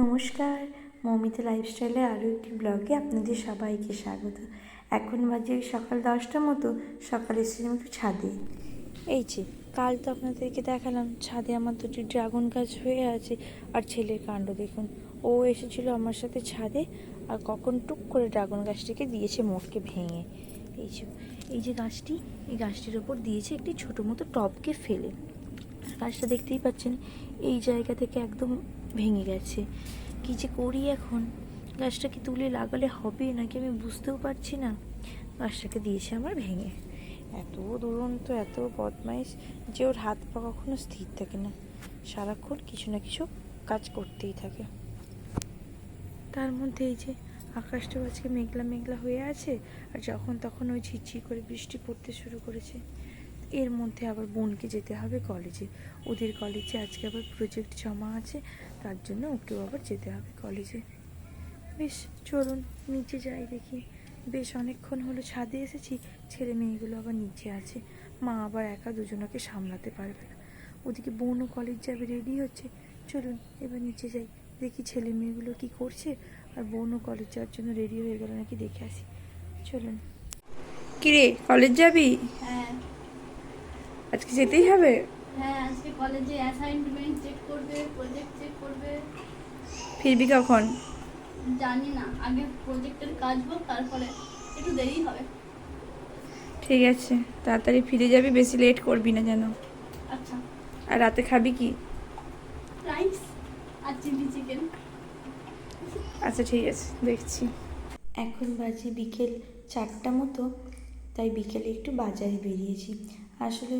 নমস্কার, মৌমিতা লাইফস্টাইলে আরও একটি ব্লগে আপনাদের সবাইকে স্বাগত। এখন বাজে সকাল দশটার মতো, সকালে এসেছিলাম একটু ছাদে। এই যে, কাল তো আপনাদেরকে দেখালাম, ছাদে আমার দুটি ড্রাগন গাছ হয়ে আছে, আর ছেলের কাণ্ড দেখুন। ও এসেছিল আমার সাথে ছাদে, আর কখন টুক করে ড্রাগন গাছটিকে দিয়েছে মোটকে ভেঙে। এই যে এই যে গাছটি, এই গাছটির ওপর দিয়েছে একটি ছোটো মতো টবকে ফেলে। গাছটা দেখতেই পাচ্ছেন, এই জায়গা থেকে একদম ভেঙে গেছে। কি যে করি এখন? গাছটাকে তুলে লাগালে হবে নাকি আমি বুঝতেও পারছি না। গাছটাকে দিয়েছে আমার ভেঙে। এত দুরন্ত, এত বদমাইশ যে ওর হাত পা কখনো স্থির থাকে না। সারাক্ষণ কিছু না কিছু কাজ করতেই থাকে। তার মধ্যে এই যে আকাশটাও আজকে মেঘলা মেঘলা হয়ে আছে, আর যখন তখন ওই ঝিরঝির করে বৃষ্টি পড়তে শুরু করেছে। এর মধ্যে আবার বোনকে যেতে হবে কলেজে ওদের কলেজে আজকে আবার প্রজেক্ট জমা আছে তার জন্য ওকেও আবার যেতে হবে কলেজে বেশ চলুন নিচে যাই দেখি। বেশ অনেকক্ষণ হলো ছাদে এসেছি ছেলে মেয়েগুলো আবার নিচে আছে। মা আবার একা দুজনকে সামলাতে পারবে না। ওদিকে বোনও কলেজ যাবে রেডি হচ্ছে। চলুন এবার নিচে যাই। দেখি ছেলে মেয়েগুলো কি করছে আর বোনও কলেজ যাওয়ার জন্য রেডি হয়ে গেল নাকি দেখে আসি। চলুন। কিরে কলেজ যাবি? হ্যাঁ। আজকে যেতেই হবে? হ্যাঁ আজকে কলেজে অ্যাসাইনমেন্ট চেক করবে প্রজেক্ট চেক করবে। ফিরবি কখন? জানি না আগে প্রজেক্টের কাজ হোক তারপরে একটু দেরি হবে। ঠিক আছে তাড়াতাড়ি ফিরে যাবি বেশি লেট করবি না যেন। আচ্ছা। আর রাতে খাবি কি? রাইস আর চিলি চিকেন আচ্ছা ঠিক আছে দেখছি। এখন বাজে বিকেল চারটা মতো তাই বিকেলে একটু বাজারে বেরিয়েছি। আসলে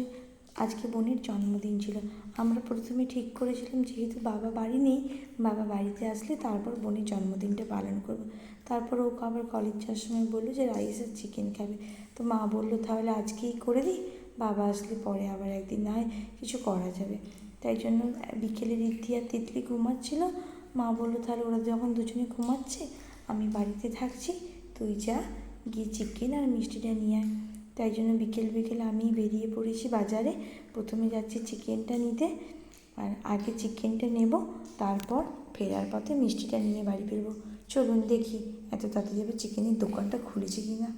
আজকে বোনের জন্মদিন ছিল। আমরা প্রথমে ঠিক করেছিলাম, যেহেতু বাবা বাড়ি নেই, বাবা বাড়িতে আসলে তারপর বোনের জন্মদিনটা পালন করব। তারপর ওকে আবার কলেজ যাওয়ার সময় বলল যে, রাইস আর চিকেন খাবে। তো মা বলল, তাহলে আজকেই করে দিই বাবা আসলে পরে আবার একদিন না হয় কিছু করা যাবে। তাই জন্য বিকেলে রিদ্ধি আর তিতলি ঘুমাচ্ছিল। মা বলল, তাহলে ওরা যখন দুজনে ঘুমাচ্ছে, আমি বাড়িতে থাকছি। তুই যা, গিয়ে চিকেন আর মিষ্টিটা নিয়ে আয়। তাই জন্য বিকেল বিকেল আমি বেরিয়ে পড়েছি বাজারে। প্রথমে যাচ্ছি চিকেনটা নিতে আর আগে চিকেনটা নেব, তারপর ফেরার পথে মিষ্টিটা নিয়ে বাড়ি ফিরবো। চলুন দেখি এত তাড়াতাড়ি চিকেনের দোকানটা খুলেছে কি না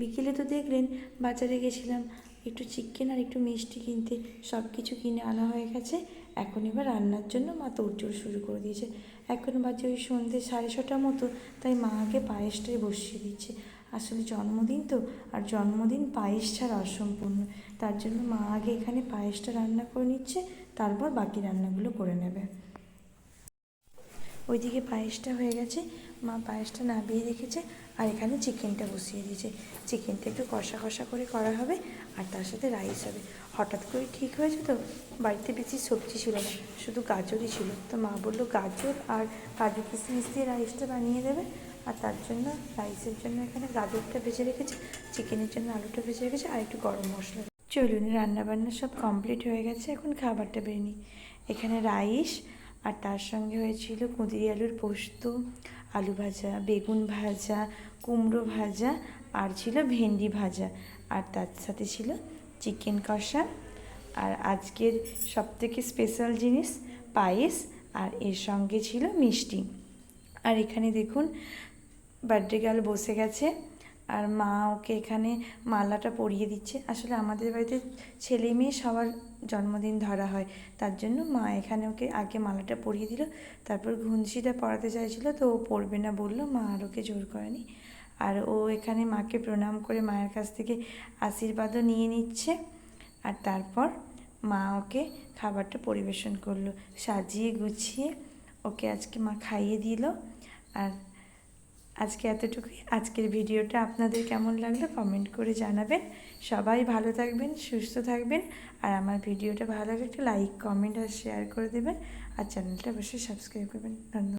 বিকেলে তো দেখলেন বাজারে গেছিলাম, একটু চিকেন আর একটু মিষ্টি কিনতে। সব কিছু কিনে আনা হয়ে গেছে। এখন এবার রান্নার জন্য মা তোড়জোড় শুরু করে দিয়েছে। এখন বাজে ওই সন্ধ্যে সাড়ে ছটার মতো, তাই মা আগে পায়েসটাই বসিয়ে দিচ্ছে। আসলে জন্মদিন তো, আর জন্মদিন পায়েস ছাড়া অসম্পূর্ণ। তার জন্য মা আগে এখানে পায়েসটা রান্না করে নিচ্ছে, তারপর বাকি রান্নাগুলো করে নেবে। ওইদিকে পায়েসটা হয়ে গেছে। মা পায়েসটা নামিয়ে রেখেছে আর এখানে চিকেনটা বসিয়ে দিয়েছে। চিকেনটা একটু কষা কষা করে করা হবে আর তার সাথে রাইস হবে। হঠাৎ করে ঠিক হয়েছে তো? বাড়িতে বেশি সবজি ছিল না, শুধু গাজরই ছিল। তো মা বলল, গাজর আর কাজু কিশমিশ দিয়ে রাইসটা বানিয়ে দেবে? আর তার জন্য রাইসের জন্য এখানে গাজরটা ভেজে রেখেছে, চিকেনের জন্য আলুটা ভেজে রেখেছে, আর একটু গরম মশলা। চলুন, রান্নাবান্না সব কমপ্লিট হয়ে গেছে, এখন খাবারটা বেরিয়ে এখানে রাইস, আর তার সঙ্গে হয়েছিল কুঁদরি আলুর পোস্ত, আলু ভাজা, বেগুন ভাজা, কুমড়ো ভাজা, আর ছিল ভেন্ডি ভাজা। আর তার সাথে ছিল চিকেন কষা। আর আজকের সবথেকে স্পেশাল জিনিস পায়েস, আর এর সঙ্গে ছিল মিষ্টি। আর এখানে দেখুন বার্থডে গার্ল বসে গেছে আর মা ওকে এখানে মালাটা পরিয়ে দিচ্ছে। আসলে আমাদের বাড়িতে ছেলে মেয়ে সবার জন্মদিন ধরা হয়, তার জন্য মা এখানে ওকে আগে মালাটা পরিয়ে দিল, তারপর ঘুঞ্চিটা পরাতে চাইছিল তো ও পরবে না বলল, মা আর ওকে জোর করেনি। আর ও এখানে মাকে প্রণাম করে মায়ের কাছ থেকে আশীর্বাদও নিয়ে নিচ্ছে আর তারপর মা ওকে খাবারটা পরিবেশন করল, সাজিয়ে গুছিয়ে ওকে আজকে মা খাইয়ে দিল। আর আজকে এতটুকুই। আজকের ভিডিওটা আপনাদের কেমন লাগল কমেন্ট করে জানাবেন। সবাই ভালো থাকবেন, সুস্থ থাকবেন। আর আমার ভিডিওটা ভালো লাগলে একটা লাইক, কমেন্ট আর শেয়ার করে দেবেন। আর চ্যানেলটা অবশ্যই সাবস্ক্রাইব করবেন। ধন্যবাদ।